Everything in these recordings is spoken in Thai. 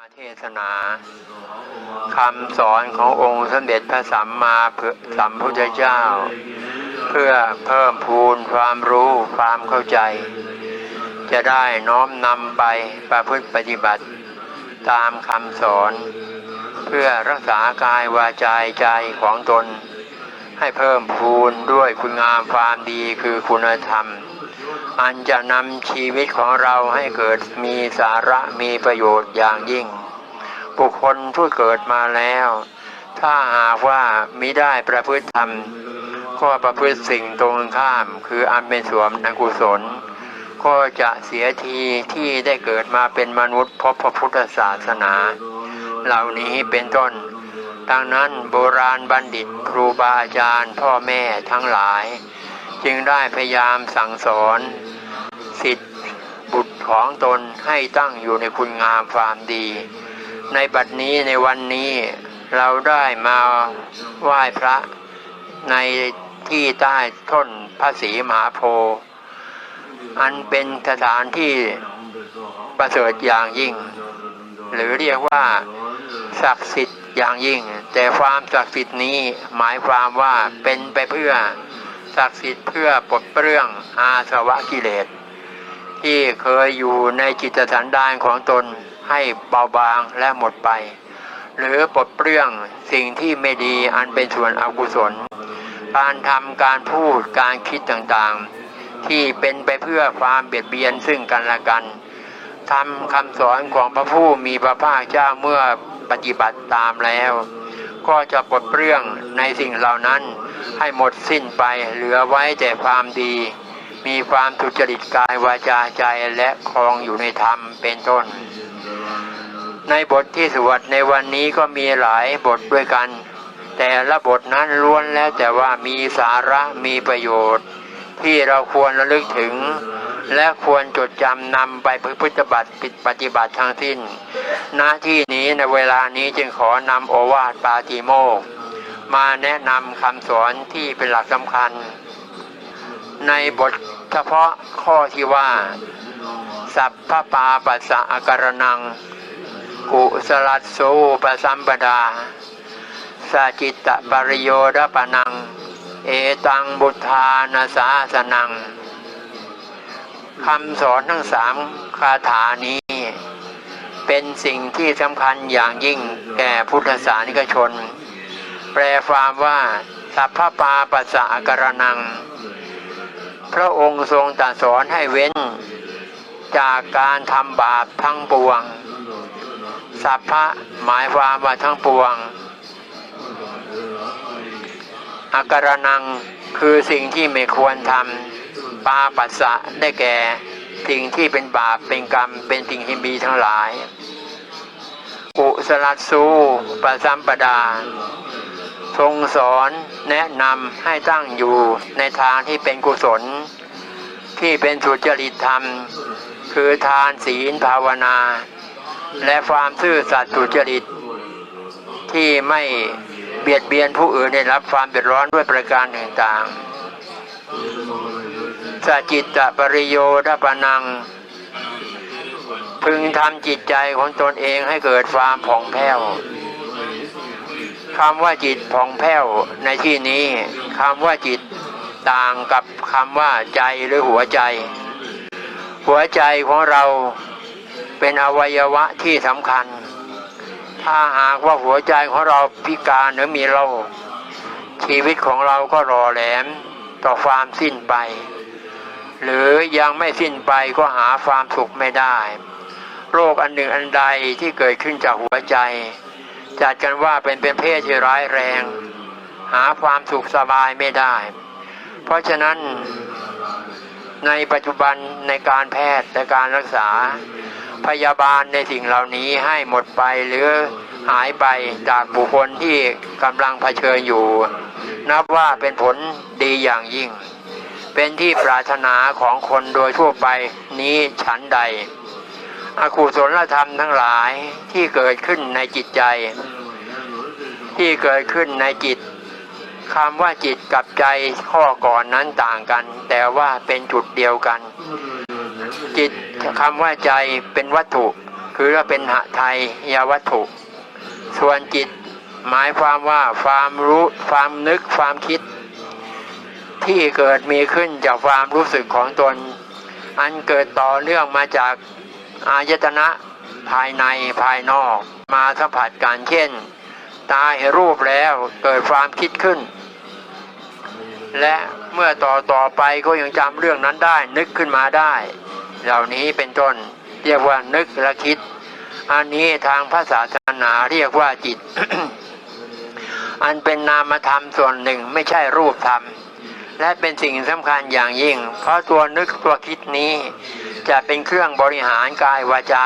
มาเทศนาคำสอนขององค์สมเด็จพระสัมมาสัมพุทธเจ้า เพื่อเพิ่มพูนความรู้ความเข้าใจ จะได้น้อมนำไปประพฤติปฏิบัติ ตามคำสอน เพื่อรักษากายวาจาใจของตน ให้เพิ่มพูนด้วยคุณงามความดีคือคุณธรรม อันจะนำชีวิตของเราให้เกิดมีสาระมีประโยชน์อย่างยิ่ง บุคคลที่เกิดมาแล้ว ถ้าหากว่ามิได้ประพฤติธรรม ก็ประพฤติสิ่งตรงข้าม คืออันเป็นสวมอกุศล ก็จะเสียทีที่ได้เกิดมาเป็นมนุษย์พบพระพุทธศาสนา เหล่านี้เป็นต้นดังนั้นโบราณบัณฑิตครูบาอาจารย์พ่อแม่ทั้งหลาย จึงได้พยายามสั่งสอนสิทธิบุตรของตนให้ตั้งอยู่ในคุณงามความดี ในบัดนี้ในวันนี้เราได้มาไหว้พระในที่ใต้ต้นพระศรีมหาโพธิ์อันเป็นสถานที่ประเสริฐอย่างยิ่ง หรือเรียกว่าศักดิ์สิทธิ์อย่างยิ่ง แต่ความศักดิ์สิทธิ์นี้หมายความว่าเป็นไปเพื่อ ศักดิ์สิทธิ์เพื่อปลดเปลื้องอาสวะกิเลส ที่เคยอยู่ในจิตสันดานของตนให้เบาบางและหมดไป หรือปลดเปลื้องสิ่งที่ไม่ดีอันเป็นส่วนอกุศล การทำการพูดการคิดต่างๆ ที่เป็นไปเพื่อความเบียดเบียนซึ่งกันและกันทำคำสอนของพระผู้มีพระภาคเจ้าเมื่อปฏิบัติตามแล้ว ก็จะปลดเปลื้องในสิ่งเหล่านั้น ให้หมดสิ้นไปเหลือไว้แต่ความดี มีความทุจริตกายวาจาใจและคลองอยู่ในธรรมเป็นต้น ในบทที่สวดในวันนี้ก็มีหลายบทด้วยกัน แต่ละบทนั้นล้วนแล้วแต่ว่ามีสาระมีประโยชน์ ที่เราควรระลึกถึง และควรจดจำนำไปพฤติบัติปฏิบัติทางสิ้น หน้าที่นี้ในเวลานี้จึงขอนำโอวาทปาติโมก มาแนะนำคำสอนที่เป็นหลักสำคัญ ในบทเฉพาะข้อที่ว่า สัพพปาปัสสะอาการนัง กุสลัสโสปสัมปดาสาจิตตปริโยดปนัง เอตังบุทธานาสาสนัง คำสอนทั้งสามคาถานี้ เป็นสิ่งที่สำคัญอย่างยิ่งแก่พุทธศาสนิกชน แปลความว่า สัพพปาปัสสะการนัง พระองค์ทรงตรัสสอนให้เว้น จากการทำบาปทั้งปวง สัพพะหมายความว่าทั้งปวงอาการนังคือสิ่งที่ไม่ควรทำ ปาปัสสะได้แก่สิ่งที่เป็นบาปเป็นกรรมเป็นสิ่งที่มีทั้งหลายกุสลัสสูปสัมปดา ทรงสอนแนะนำให้ตั้งอยู่ในทางที่เป็นกุศล ที่เป็นสุจริตธรรม คือทานศีลภาวนา และความซื่อสัตย์สุจริต ที่ไม่เบียดเบียนผู้อื่นได้รับความเดือดร้อนด้วยประการต่างๆ สัจจิตตปริโยดปนัง พึงทำจิตใจของตนเองให้เกิดความผ่องแผ้วคำว่าจิตผ่องแผ้วในที่นี้คำว่าจิตต่างกับคำว่าใจหรือหัวใจ หัวใจของเราเป็นอวัยวะที่สำคัญ ถ้าหากว่าหัวใจของเราพิการหรือมีโรคชีวิตของเราก็รอแหลมต่อความสิ้นไป หรือยังไม่สิ้นไปก็หาความสุขไม่ได้ โรคอันหนึ่งอันใดที่เกิดขึ้นจากหัวใจ จัดกันว่าเป็นเป็นเพศที่ร้ายแรง หาความสุขสบายไม่ได้ เพราะฉะนั้นในปัจจุบันในการแพทย์และการรักษา พยาบาลในสิ่งเหล่านี้ให้หมดไปหรือหายไปจากบุคคลที่กำลังเผชิญอยู่ นับว่าเป็นผลดีอย่างยิ่ง เป็นที่ปรารถนาของคนโดยทั่วไปนี้ฉันใด อกุศลธรรมทั้งหลายที่เกิดขึ้นในจิตใจ ที่เกิดขึ้นในจิตคำว่าจิตกับใจข้อก่อนนั้นต่างกัน แต่ว่าเป็นจุดเดียวกัน จิตคำว่าใจเป็นวัตถุ คือว่าเป็นหะไทยยาวัตถุ ส่วนจิตหมายความว่าความรู้ความนึกความคิด ที่เกิดมีขึ้นจากความรู้สึกของตน อันเกิดต่อเนื่องมาจากอายตนะภายในภายนอกมาสัมผัสกันเช่น ตาเห็นรูปแล้วเกิดความคิดขึ้น และเมื่อต่อต่อไปก็ยังจำเรื่องนั้นได้ นึกขึ้นมาได้ เหล่านี้เป็นต้นเรียกว่านึกและคิด อันนี้ทางภาษาศาสนาเรียกว่าจิต อันเป็นนามธรรมส่วนหนึ่งไม่ใช่รูปธรรม และเป็นสิ่งสำคัญอย่างยิ่ง เพราะตัวนึกตัวคิดนี้ จะเป็นเครื่องบริหารกายวาจา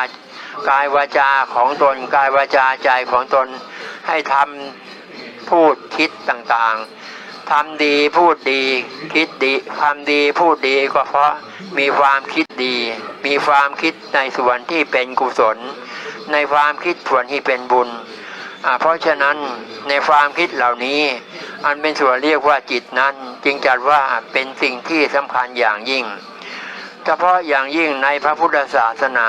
กายวาจาของตนกายวาจาใจของตนให้ทำพูดคิดต่างๆทำดีพูดดี คิดดีทำดีพูดดีก็เพราะมีความคิดดี มีความคิดในส่วนที่เป็นกุศล ในความคิดส่วนที่เป็นบุญ เพราะฉะนั้นในความคิดเหล่านี้ อันเป็นส่วนเรียกว่าจิตนั้น จึงจัดว่าเป็นสิ่งที่สำคัญอย่างยิ่ง เฉพาะอย่างยิ่งในพระพุทธศาสนา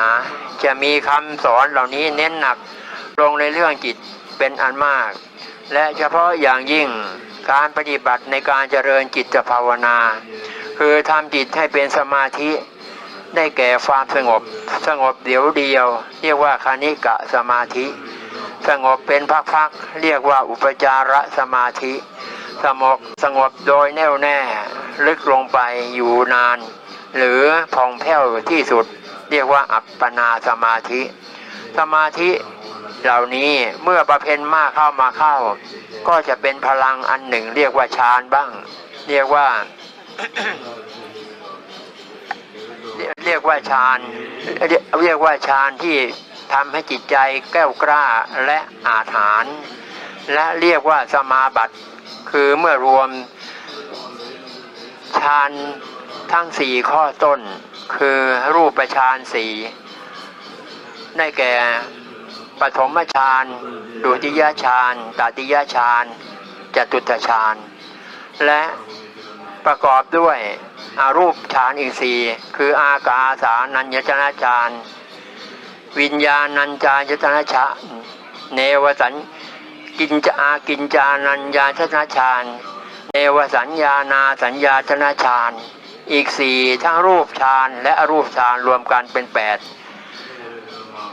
จะมีคำสอนเหล่านี้เน้นหนักลงในเรื่องจิตเป็นอันมาก และเฉพาะอย่างยิ่งการปฏิบัติในการเจริญจิตภาวนา คือทำจิตให้เป็นสมาธิได้แก่ความสงบ สงบเดี๋ยวเดียว เรียกว่าคณิกะสมาธิ สงบเป็นพักๆเรียกว่าอุปจารสมาธิ สงบสงบโดยแน่วแน่ ลึกลงไปอยู่นาน หรือผ่องแผ้วที่สุด เรียกว่าอัปปนาสมาธิ สมาธิเหล่านี้เมื่อประเพณมากเข้ามาเข้า ก็จะเป็นพลังอันหนึ่ง เรียกว่าฌานบ้าง เรียกว่า เรียกว่าฌานเรียกเรียกว่าฌานที่ ทำให้จิตใจแก้วกล้าและอาถรรพ์และเรียกว่าสมาบัติ คือเมื่อรวมฌานทั้งสี่ข้อต้น คือรูปฌานสี่ได้แก่ปฐมฌานดุติยฌานตติยฌานจตุตฌานและประกอบด้วยอารูปฌานอีกสี่คืออากาสานัญญตนาฌาน วิญญาณัญจายตนะฌาเนวสัญกินจอากินจานัญญาตนะฌานเนวสัญญานาสัญญาตนะฌานอีกสี่ทั้งรูปฌานและอรูปฌานรวมกันเป็นแปด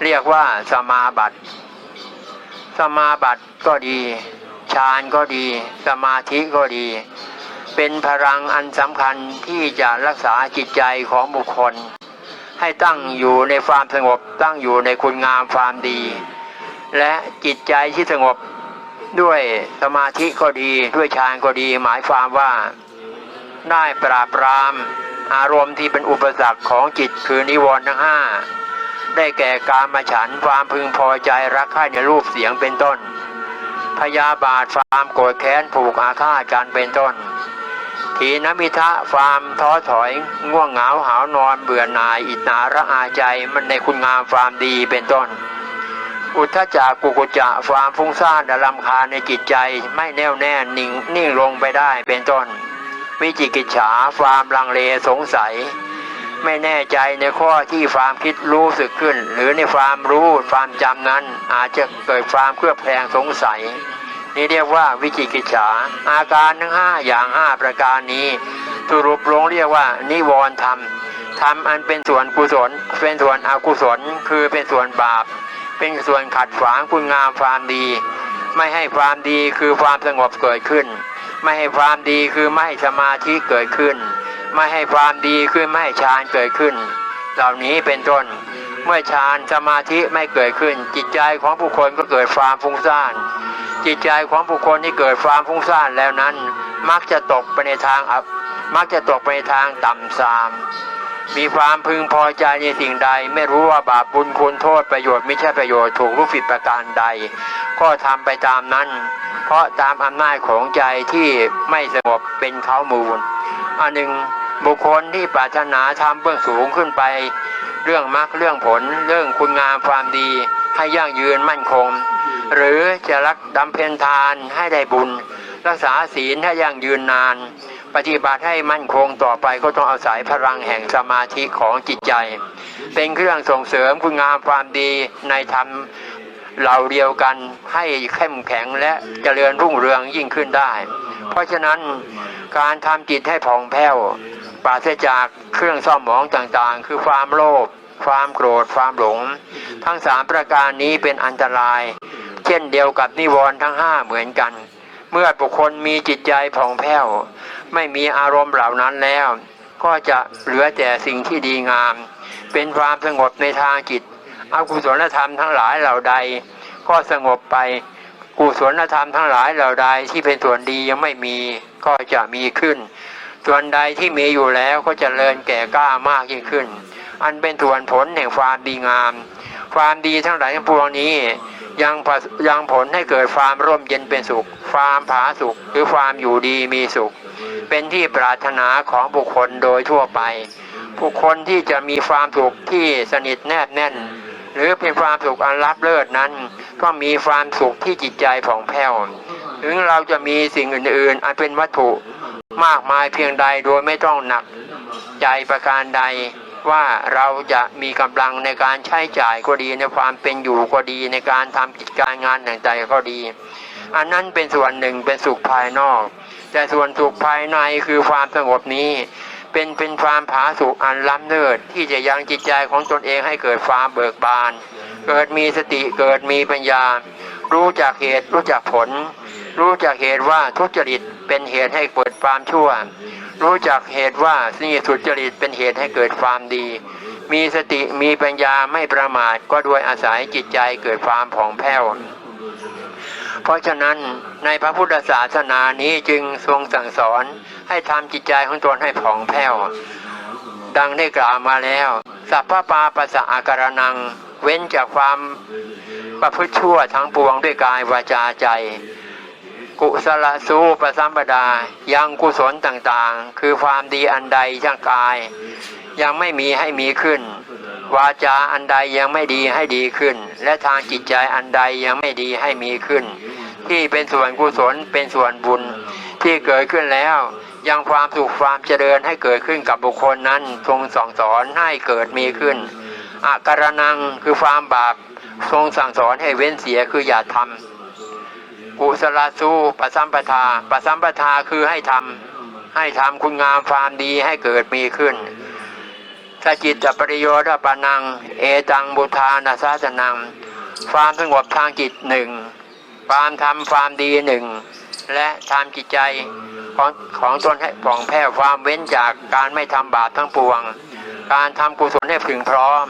เรียกว่าสมาบัติสมาบัติก็ดีฌานก็ดี สมาธิก็ดี เป็นพลังอันสำคัญที่จะรักษาจิตใจของบุคคล ให้ตั้งอยู่ในความสงบ ตั้งอยู่ในคุณงามความดี และจิตใจที่สงบด้วยสมาธิก็ดีด้วยฌานก็ดี หมายความว่าได้ปราบปรามอารมณ์ที่เป็นอุปสรรคของจิตคือนิวรณ์ทั้งห้าได้แก่การมาฉันความพึงพอใจรักใคร่ในรูปเสียงเป็นต้น พยาบาทความโกรธแค้นผูกอาฆาตกันเป็นต้น ทีนมิทะความท้อถอย ง่วงเหงาหาวนอนเบื่อหน่าย อิจนาระอาใจมันในคุณงามความดีเป็นต้น อุทธจักกุกุจะความฟุ้งซ่านและลำคาในจิตใจไม่แน่วแน่นิ่งนิ่งลงไปได้เป็นต้น วิจิกิจฉาความลังเลสงสัย ไม่แน่ใจในข้อที่ความคิดรู้สึกขึ้น หรือในความรู้ความจำนั้นอาจจะเกิดความเครือบแคลงสงสัย นี่เรียกว่าวิจิกิจฉา อาการทั้งห้าอย่างห้าประการนี้สรุปลงเรียกว่า นิวรธรรมธรรมอันเป็นส่วนกุศล เป็นส่วนอกุศล คือเป็นส่วนบาป เป็นส่วนขัดขวางคุณงามความดี ไม่ให้ความดีคือความสงบเกิดขึ้น ไม่ให้ความดีคือไม่ให้สมาธิเกิดขึ้น ไม่ให้ความดีคือไม่ให้ฌานเกิดขึ้น เหล่านี้เป็นต้น เมื่อฌานสมาธิไม่เกิดขึ้น จิตใจของผู้คนก็เกิดความฟุ้งซ่าน จิตใจของบุคคลที่เกิดความฟุ้งซ่านแล้วนั้น มักจะตกไปในทางอับมักจะตกไปในทางต่ำทราม มีความพึงพอใจในสิ่งใด ไม่รู้ว่าบาปบุญคุณโทษประโยชน์ไม่ใช่ประโยชน์ถูกรูปผิดประการใด ก็ทำไปตามนั้น เพราะตามอำนาจของใจที่ไม่สงบเป็นเขามูล อันหนึ่งบุคคลที่ปรารถนาทำเบื้องสูงขึ้นไป เรื่องมรรคเรื่องผล เรื่องคุณงามความดี ให้ยั่งยืนมั่นคง หรือจะรักดำเพ็ญทานให้ได้บุญ รักษาศีลให้ยั่งยืนนาน ปฏิบัติให้มั่นคงต่อไปก็ต้องอาศัยพลังแห่งสมาธิของจิตใจ เป็นเครื่องส่งเสริมคุณงามความดีในธรรมเหล่าเดียวกันให้เข้มแข็งและเจริญรุ่งเรืองยิ่งขึ้นได้ เพราะฉะนั้นการทำจิตให้ผ่องแผ้วปราศจากเครื่องเศร้าหมองต่างๆ คือความโลภความโกรธความหลง ทั้งสามประการนี้เป็นอันตราย เช่นเดียวกับนิวรณ์ทั้งห้าเหมือนกัน เมื่อบุคคลมีจิตใจผ่องแผ้ว ไม่มีอารมณ์เหล่านั้นแล้ว ก็จะเหลือแต่สิ่งที่ดีงาม เป็นความสงบในทางจิตอกุศลธรรมทั้งหลายเหล่าใด ก็สงบไปกุศลธรรมทั้งหลายเหล่าใดที่เป็นส่วนดียังไม่มีก็จะมีขึ้น ส่วนใดที่มีอยู่แล้วก็จเจริญแก่กล้ามากยิ่งขึ้น อันเป็นส่วนผลแห่งความดีงาม ความดีทั้งหลายทั้งปวงนี้ ยังผสยังผลให้เกิดความร่มเย็นเป็นสุข ความผาสุขหรือความอยู่ดีมีสุข เป็นที่ปรารถนาของบุคคลโดยทั่วไป บุคคลที่จะมีความสุขที่สนิทแนบแน่น หรือเป็นความสุขอันลับเลิศนั้น ก็มีความสุขที่จิตใจผ่องแผ้ว ถึงเราจะมีสิ่งอื่นๆ อันเป็นวัตถุมากมายเพียงใดโดยไม่ต้องหนักใจประการใด ว่าเราจะมีกำลังในการใช้จ่ายก็ดีในความเป็นอยู่ก็ดีในการทำกิจการงานต่างๆก็ดี อันนั้นเป็นส่วนหนึ่งเป็นสุขภายนอก แต่ส่วนสุขภายในคือความสงบนี้ เป็นเป็นความผาสุกอันล้ำเลิศที่จะยังจิตใจของตนเองให้เกิดความเบิกบาน เกิดมีสติเกิดมีปัญญา รู้จักเหตุรู้จักผล รู้จักเหตุว่าทุจริตเป็นเหตุให้เกิดความชั่ว รู้จักเหตุว่าสิ่งสุจริตเป็นเหตุให้เกิดความดี มีสติมีปัญญาไม่ประมาทก็ด้วยอาศัยจิตใจเกิดความผ่องแผ้วเพราะฉะนั้นในพระพุทธศาสนานี้จึงทรงสั่งสอนให้ทำจิตใจของตนให้ผ่องแผ้ว ดังได้กล่าวมาแล้ว สัพพปาปัสสะอาการนัง เว้นจากความประพฤติชั่วทั้งปวงด้วยกายวาจาใจ กุศลสูปสัมปดา ยังกุศลต่างๆ คือความดีอันใดช่างกาย ยังไม่มีให้มีขึ้น วาจาอันใดยังไม่ดีให้ดีขึ้น และทางจิตใจอันใดยังไม่ดีให้มีขึ้น ที่เป็นส่วนกุศลเป็นส่วนบุญที่เกิดขึ้นแล้วยังความสุขความเจริญให้เกิดขึ้นกับบุคคลนั้นทรงสั่งสอนให้เกิดมีขึ้นอาการนังคือความบาปทรงสั่งสอนให้เว้นเสียคืออย่าทำ กุศลสูปสัมปทาปสัมปทาคือให้ทำให้ทำคุณงามความดีให้เกิดมีขึ้นสจิตตปริโยธปานัง เอตังบุทานาซาสนังความสงบทางจิตหนึ่งความทำความดีหนึ่งและทำจิตใจของของตนให้ผ่องแผ้วความเว้นจากการไม่ทำบาปทั้งปวง การทำกุศลให้ถึงพร้อม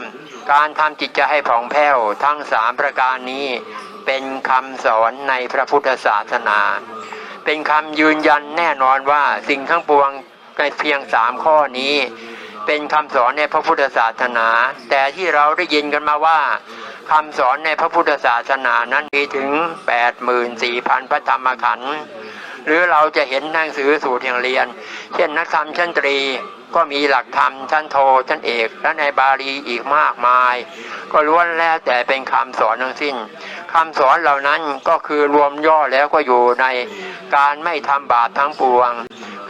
การทำจิตใจให้ผ่องแผ้วทั้งสามประการนี้ เป็นคำสอนในพระพุทธศาสนา เป็นคำยืนยันแน่นอนว่าสิ่งทั้งปวงในเพียงสามข้อนี้ เป็นคำสอนในพระพุทธศาสนา แต่ที่เราได้ยินกันมาว่าคำสอนในพระพุทธศาสนานั้นมีถึง 84,000 พระธรรมขันธ์หรือเราจะเห็นหนังสือสูตรอย่างเรียน เช่นนักธรรมชั้นตรีก็มีหลักธรรมชั้นโทชั้นเอก และในบาลีอีกมากมาย ก็ล้วนแล้วแต่เป็นคำสอนทั้งสิ้น คำสอนเหล่านั้นก็คือรวมย่อแล้วก็อยู่ในการไม่ทำบาปทั้งปวง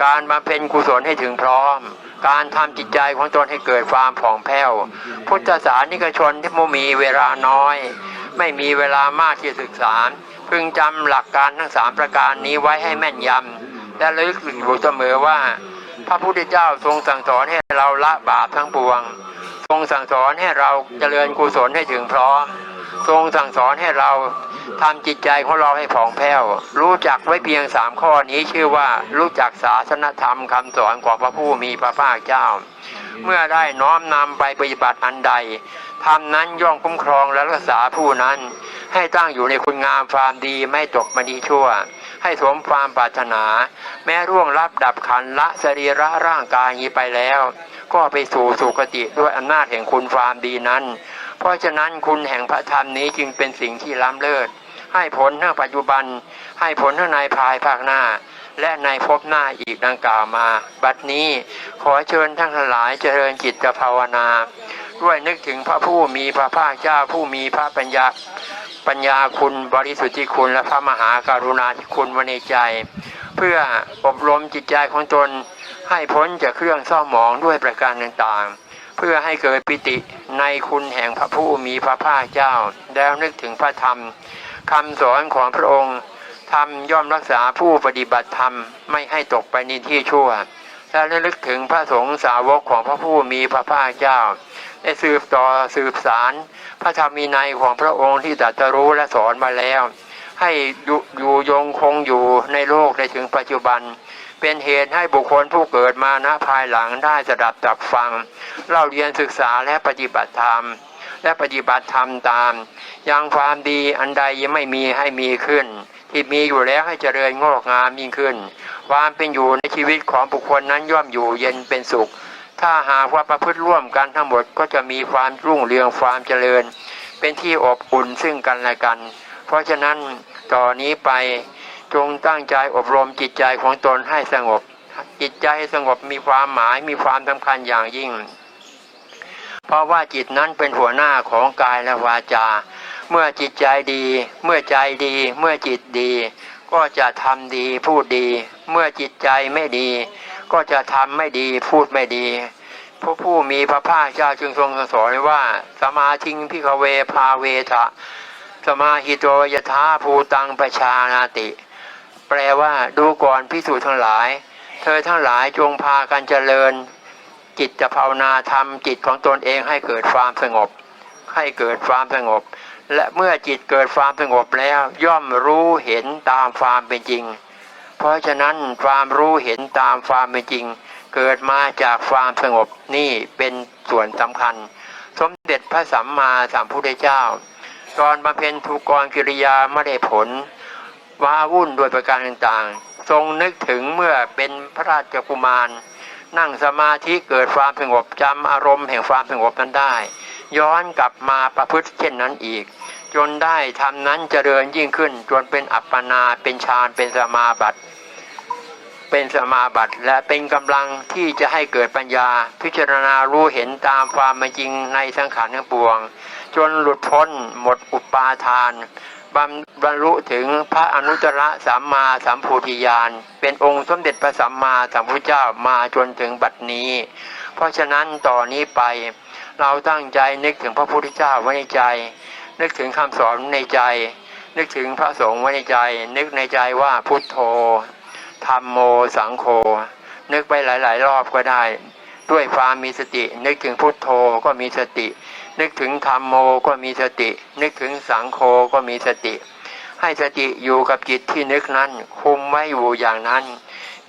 การบำเพ็ญกุศลให้ถึงพร้อม การทำจิตใจของตนให้เกิดความผ่องแผ้ว พุทธศาสนิกชนที่มมีเวลาน้อย ไม่มีเวลามากที่ศึกษา พึงจำหลักการทั้งสามประการนี้ไว้ให้แม่นยำและระลึกอยู่เสมอว่า พระพุทธเจ้าทรงสั่งสอนให้เราละบาปทั้งปวง ทรงสั่งสอนให้เราเจริญกุศลให้ถึงพร้อม ทรงสั่งสอนให้เราทำจิตใจของเราให้ผ่องแผ้ว รู้จักไว้เพียงสามข้อนี้ชื่อว่ารู้จักศาสนธรรมคำสอนของพระผู้มีพระภาคเจ้า เมื่อได้น้อมนำไปปฏิบัติอันใดทำนั้นย่อมคุ้มครองและรักษาผู้นั้น ให้ตั้งอยู่ในคุณงามความดีไม่ตกมาดีชั่ว ให้สมความปรารถนา แม้ร่วงรับดับขันละสรีระร่างกายนี้ไปแล้ว ก็ไปสู่สุคติด้วยอำนาจแห่งคุณความดีนั้น เพราะฉะนั้นคุณแห่งพระธรรมนี้จึงเป็นสิ่งที่ล้ำเลิศ ให้ผลทั้งปัจจุบัน ให้ผลทั้งในภายภาคหน้า และในภพหน้าอีกดังกล่าวมา บัดนี้ขอเชิญทั้งหลายเจริญจิตภาวนา ด้วยนึกถึงพระผู้มีพระภาคเจ้าผู้มีพระปัญญาปัญญาคุณบริสุทธิคุณและพระมหากรุณาธิคุณว้ในใจ เพื่ออบรมจิตใจของตนให้พ้นจากเครื่องเศร้าหมองด้วยประการต่างๆ เพื่อให้เกิดปิติในคุณแห่งพระผู้มีพระภาคเจ้า แล้วนึกถึงพระธรรมคำสอนของพระองค์ธรรมย่อมรักษาผู้ปฏิบัติธรรมไม่ให้ตกไปในที่ชั่วและระลึกถึงพระสงฆ์สาวกของพระผู้มีพระภาคเจ้า ได้สืบต่อสืบสารพระธรรมีในยของพระองค์ที่ตรัสรู้และสอนมาแล้ว ให้อยู่อยู่ยงคงอยู่ในโลกในถึงปัจจุบัน เป็นเหตุให้บุคคลผู้เกิดมาณภายหลังได้สดับตับฟังเล่าเรียนศึกษาและปฏิบัติธรรม และปฏิบัติธรรมตาม ยังความดีอันใดยังไม่มีให้มีขึ้น ที่มีอยู่แล้วให้เจริญงอกงามยิ่งขึ้น ความเป็นอยู่ในชีวิตของบุคคลนั้นย่อมอยู่เย็นเป็นสุข ถ้าหากว่าประพฤติร่วมกันทั้งหมดก็จะมีความรุ่งเรืองความเจริญ เป็นที่อบอุ่นซึ่งกันและกัน เพราะฉะนั้นต่อนนี้ไป จงตั้งใจอบรมจิตใจของตนให้สงบ จิตใจให้สงบมีความหมายมีความสำคัญอย่างยิ่ง เพราะว่าจิตนั้นเป็นหัวหน้าของกายและวาจา เมื่อจิตใจดี เมื่อใจดี เมื่อจิตดี ก็จะทำดีพูดดี เมื่อจิตใจไม่ดี ก็จะทำไม่ดีพูดไม่ดีพระผู้มีพระภาคเจ้าจึงทรงสอนว้ว่า สมาธิงพิกเวพาเวทะ สมาหิโตยถาภูตังประชานาติ แปลว่าดูก่อนพิสูจน์ทั้งหลาย เธอทั้งหลายจงพากันเจริญ จิตจะภาวนาทำจิตของตนเองให้เกิดความสงบ ให้เกิดความสงบ และเมื่อจิตเกิดความสงบแล้ว ย่อมรู้เห็นตามความเป็นจริง เพราะฉะนั้นความรู้เห็นตามความเป็นจริง เกิดมาจากความสงบนี่เป็นส่วนสำคัญ สมเด็จพระสัมมาสัมพุทธเจ้า ตอนบำเพ็ญทุกรกิริยาไม่ได้ผล ว้าวุ่นด้วยประการต่างๆ ทรงนึกถึงเมื่อเป็นพระราชกุมาร นั่งสมาธิเกิดความสงบจำอารมณ์แห่งความสงบนั้นได้ ย้อนกลับมาประพฤติเช่นนั้นอีก จนได้ทำนั้นเจริญยิ่งขึ้น จนเป็นอัปปนาเป็นฌานเป็นสมาบัติเป็นสมาบัติและเป็นกำลังที่จะให้เกิดปัญญา พิจารณารู้เห็นตามความเป็นจริงในสังขารทั้งปวง จนหลุดพ้นหมดอุปาทาน บำบรรลุถึงพระอนุตตรสัมมาสัมโพธิญาณเป็นองค์สมเด็จพระสัมมาสัมพุทธเจ้ามาจนถึงบัดนี้ เพราะฉะนั้นต่อนนี้ไป เราตั้งใจนึกถึงพระพุทธเจ้าไว้ในใจ นึกถึงคำสอนในใจ นึกถึงพระสงฆ์ไว้ในใจ นึกในใจว่าพุทโธธรรมโมสังโฆนึกไปหลาย ๆ รอบก็ได้ ด้วยความมีสติ นึกถึงพุทโธก็มีสติ นึกถึงธรรมโมก็มีสติ นึกถึงสังโฆก็มีสติ ให้สติอยู่กับจิตที่นึกนั้น คุมไว้อยู่อย่างนั้น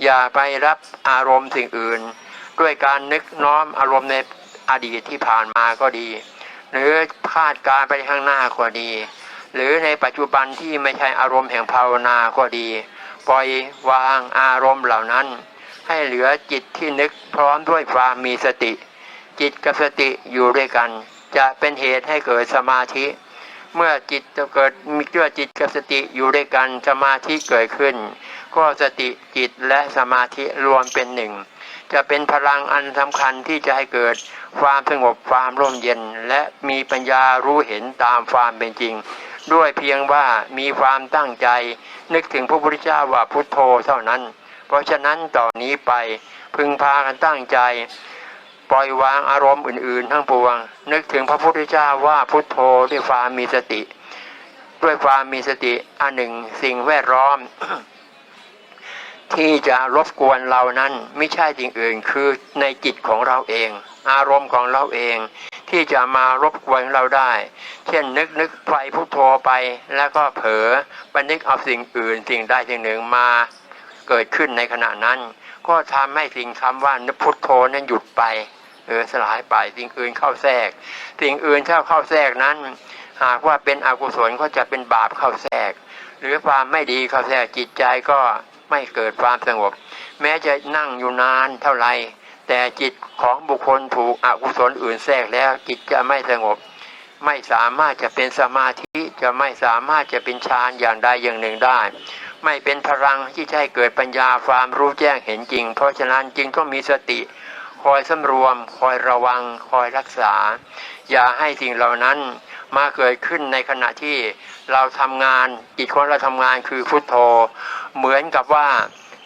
อย่าไปรับอารมณ์สิ่งอื่น ด้วยการนึกน้อมอารมณ์ในอดีตที่ผ่านมาก็ดี หรือคาดการไปข้างหน้าก็ดี หรือในปัจจุบันที่ไม่ใช่อารมณ์แห่งภาวนาก็ดี ปล่อยวางอารมณ์เหล่านั้น ให้เหลือจิตที่นึกพร้อมด้วยความมีสติ จิตกับสติอยู่ด้วยกัน จะเป็นเหตุให้เกิดสมาธิ เมื่อจิตจะเกิดมีเมื่อจิตกับสติอยู่ด้วยกันสมาธิเกิดขึ้น ก็สติจิตและสมาธิรวมเป็นหนึ่ง จะเป็นพลังอันสำคัญที่จะให้เกิดความสงบความร่มเย็น และมีปัญญารู้เห็นตามความเป็นจริง ด้วยเพียงว่ามีความตั้งใจ นึกถึงพระพุทธเจ้าว่าพุทโธเท่านั้น เพราะฉะนั้นต่อนนี้ไปพึงพากันตั้งใจ ปล่อยวางอารมณ์อื่นๆ ทั้งปวง นึกถึงพระพุทธเจ้าว่าพุทโธด้วยความมีสติ ด้วยความมีสติอันหนึ่งสิ่งแวดล้อม ที่จะรบกวนเรานั้นไม่ใช่สิ่งอื่นคือในจิตของเราเอง อารมณ์ของเราเอง ที่จะมารบกวนเราได้ เช่นนึกนึกไปพุทโธไปแล้วก็เผลอไปนึกเอาสิ่งอื่น สิ่งใดสิ่งหนึ่งมาเกิดขึ้นในขณะนั้น ก็ทำให้สิ่งคำว่านึกพุทโธนั้นหยุดไป เออสลายไป สิ่งอื่นเข้าแทรก สิ่งอื่นถ้าเข้าแทรกนั้น หากว่าเป็นอกุศลก็จะเป็นบาปเข้าแทรก หรือความไม่ดีเข้าแทรกจิตใจก็ไม่เกิดความสงบ แม้จะนั่งอยู่นานเท่าไหร่แต่จิตของบุคคลถูกอกุศลอื่นแทรกแล้วจิตจะไม่สงบ ไม่สามารถจะเป็นสมาธิจะไม่สามารถจะเป็นฌานอย่างใดอย่างหนึ่งได้ ไม่เป็นพลังที่จะให้เกิดปัญญาความรู้แจ้งเห็นจริง เพราะฉะนั้นจึงต้องมีสติ คอยสำรวม คอยระวัง คอยรักษา อย่าให้สิ่งเหล่านั้นมาเกิดขึ้นในขณะที่เราทำงานจิตของเราทำงานคือพุทโธ เหมือนกับว่า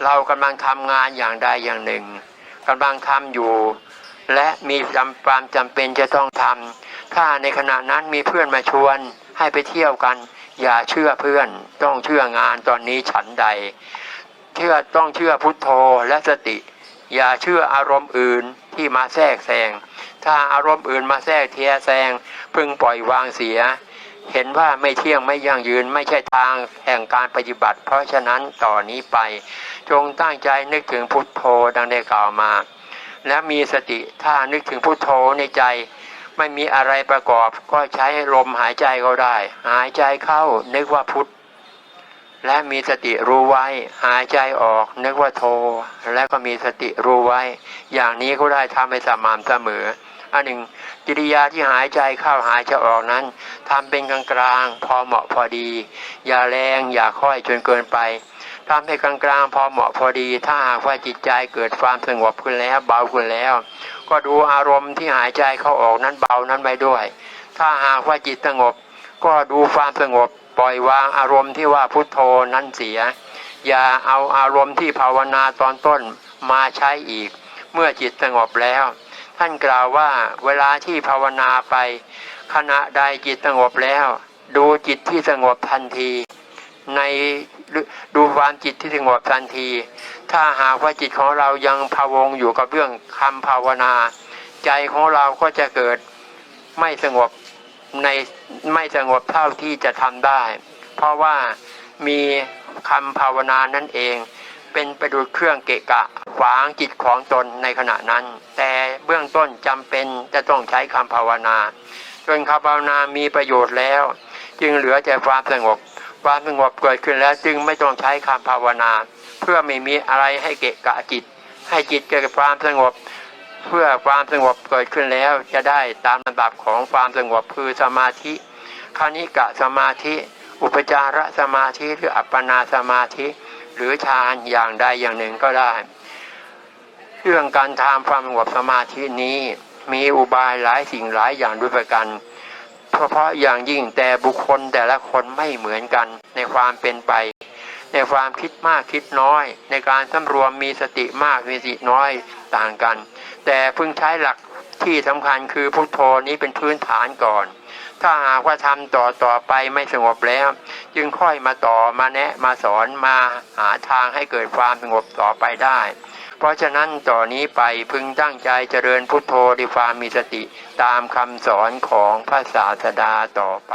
เรากำลังทำงานอย่างใดอย่างหนึ่งกำลังทำอยู่ และมีจำความจำเป็นจะต้องทำถ้าในขณะนั้นมีเพื่อนมาชวนให้ไปเที่ยวกัน อย่าเชื่อเพื่อนต้องเชื่องานตอนนี้ฉันใดเชื่อต้องเชื่อพุทโธและสติ อย่าเชื่ออารมณ์อื่นที่มาแทรกแซง ถ้าอารมณ์อื่นมาแทรกเทียแซงพึงปล่อยวางเสีย เห็นว่าไม่เที่ยงไม่ยั่งยืนไม่ใช่ทางแห่งการปฏิบัติ เพราะฉะนั้นต่อนนี้ไป จงตั้งใจนึกถึงพุทโธดังได้กล่าวมา และมีสติถ้านึกถึงพุทโธในใจ ไม่มีอะไรประกอบ ก็ใช้ลมหายใจก็ได้ หายใจเข้านึกว่าพุท และมีสติรู้ไว้ หายใจออก นึกว่าโท และก็มีสติรู้ไว้ อย่างนี้ก็ได้ทำให้สม่ำเสมอ อันหนึ่งกิริยาที่หายใจเข้าหายใจออกนั้นทำเป็นกลางกลางๆพอเหมาะพอดี อย่าแรงอย่าค่อยจนเกินไปทำให้กลางกลางๆพอเหมาะพอดี ถ้าหากว่าจิตใจเกิดความสงบขึ้นแล้วเบาขึ้นแล้ว ก็ดูอารมณ์ที่หายใจเข้าออกนั้นเบานั้นไปด้วย ถ้าหากว่าจิตสงบ ก็ดูความสงบ ปล่อยวางอารมณ์ที่ว่าพุทโธนั้นเสีย อย่าเอาอารมณ์ที่ภาวนาตอนต้นมาใช้อีก เมื่อจิตสงบแล้ว ท่านกล่าวว่าเวลาที่ภาวนาไป ขณะใดจิตสงบแล้ว ดูจิตที่สงบทันที ในดูความจิตที่สงบทันที ถ้าหากว่าจิตของเรายังพะวงอยู่กับเรื่องคำภาวนา ใจของเราก็จะเกิดไม่สงบ ในไม่สงบเท่าที่จะทำได้ เพราะว่ามีคำภาวนานั่นเอง เป็นประดุจเครื่องเกะกะขวางจิตของตนในขณะนั้น แต่เบื้องต้นจำเป็นจะต้องใช้คำภาวนาจนคำภาวนามีประโยชน์แล้ว จึงเหลือแต่ความสงบ ความสงบเกิดขึ้นแล้วจึงไม่ต้องใช้คำภาวนา เพื่อไม่มีอะไรให้เกะกะจิต ให้จิตเกิดความสงบ เพื่อความสงบเกิดขึ้นแล้วจะได้ตามลำดับของความสงบคือสมาธิคณิกะสมาธิ อุปจารสมาธิหรืออัปปนาสมาธิ หรือฌานอย่างใดอย่างหนึ่งก็ได้ เรื่องการทำความสงบสมาธินี้มีอุบายหลายสิ่งหลายอย่างด้วยกันเฉพาะอย่างยิ่งแต่บุคคลแต่ละคนไม่เหมือนกันในความเป็นไป ในความคิดมากคิดน้อย ในการสำรวมมีสติมากมีสติน้อยต่างกัน แต่พึงใช้หลักที่สำคัญคือพุทโธนี้เป็นพื้นฐานก่อน ถ้าหากว่าทำต่อต่อไปไม่สงบแล้ว จึงค่อยมาต่อมาแนะมาสอนมาหาทางให้เกิดความสงบต่อไปได้ เพราะฉะนั้นต่อนนี้ไปพึงตั้งใจเจริญพุทโธด้วยความมีสติตามคำสอนของพระศาสดาต่อไป